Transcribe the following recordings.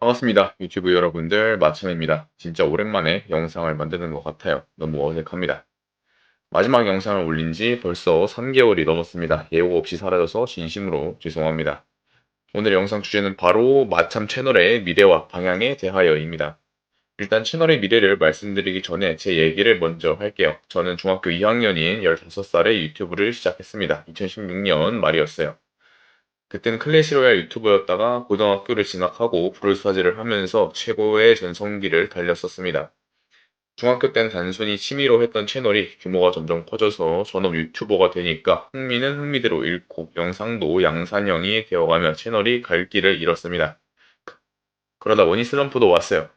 반갑습니다. 유튜브 여러분들, 마천입니다. 진짜 오랜만에 영상을 만드는 것 같아요. 너무 어색합니다. 마지막 영상을 올린 지 벌써 3개월이 넘었습니다. 예고 없이 사라져서 진심으로 죄송합니다. 오늘 영상 주제는 바로 마참 채널의 미래와 방향에 대하여입니다. 일단 채널의 미래를 말씀드리기 전에 제 얘기를 먼저 할게요. 저는 중학교 2학년인 15살에 유튜브를 시작했습니다. 2016년 말이었어요. 그때는 클래시로얄 유튜버였다가 고등학교를 진학하고 브롤스타즈를 하면서 최고의 전성기를 달렸었습니다. 중학교 때는 단순히 취미로 했던 채널이 규모가 점점 커져서 전업 유튜버가 되니까 흥미는 흥미대로 잃고 영상도 양산형이 되어가며 채널이 갈 길을 잃었습니다. 그러다 보니 슬럼프도 왔어요.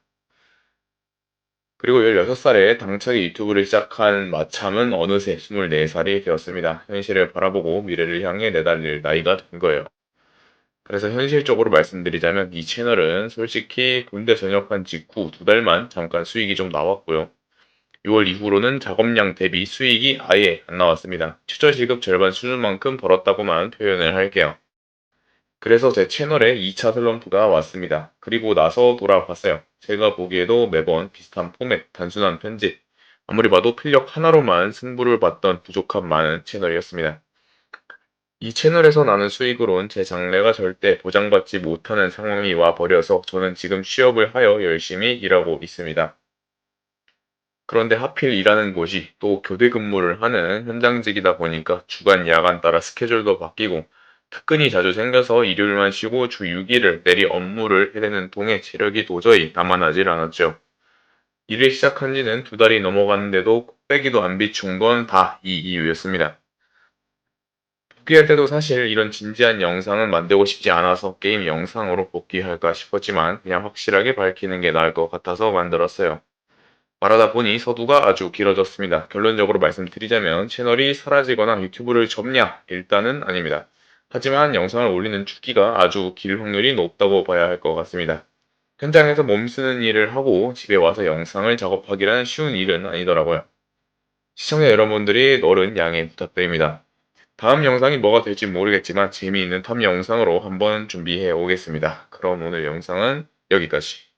그리고 16살에 당차게 유튜브를 시작한 마참은 어느새 24살이 되었습니다. 현실을 바라보고 미래를 향해 내달릴 나이가 된 거예요. 그래서 현실적으로 말씀드리자면 이 채널은 솔직히 군대 전역한 직후 두 달만 잠깐 수익이 좀 나왔고요. 6월 이후로는 작업량 대비 수익이 아예 안 나왔습니다. 최저 시급 절반 수준만큼 벌었다고만 표현을 할게요. 그래서 제 채널에 2차 슬럼프가 왔습니다. 그리고 나서 돌아봤어요. 제가 보기에도 매번 비슷한 포맷, 단순한 편집, 아무리 봐도 필력 하나로만 승부를 봤던 부족함 많은 채널이었습니다. 이 채널에서 나는 수익으론 제 장래가 절대 보장받지 못하는 상황이 와 버려서 저는 지금 취업을 하여 열심히 일하고 있습니다. 그런데 하필 일하는 곳이 또 교대 근무를 하는 현장직이다 보니까 주간 야간 따라 스케줄도 바뀌고 특근이 자주 생겨서 일요일만 쉬고 주 6일을 내리 업무를 해내는 통에 체력이 도저히 남아나질 않았죠. 일을 시작한 지는 두 달이 넘어갔는데도 꼭배기도 안 비춘 건 다 이 이유였습니다. 복귀할 때도 사실 이런 진지한 영상은 만들고 싶지 않아서 게임 영상으로 복귀할까 싶었지만 그냥 확실하게 밝히는 게 나을 것 같아서 만들었어요. 말하다 보니 서두가 아주 길어졌습니다. 결론적으로 말씀드리자면 채널이 사라지거나 유튜브를 접냐? 일단은 아닙니다. 하지만 영상을 올리는 주기가 아주 길 확률이 높다고 봐야 할 것 같습니다. 현장에서 몸쓰는 일을 하고 집에 와서 영상을 작업하기란 쉬운 일은 아니더라고요. 시청자 여러분들이 어른 양해 부탁드립니다. 다음 영상이 뭐가 될지 모르겠지만 재미있는 탐 영상으로 한번 준비해 오겠습니다. 그럼 오늘 영상은 여기까지.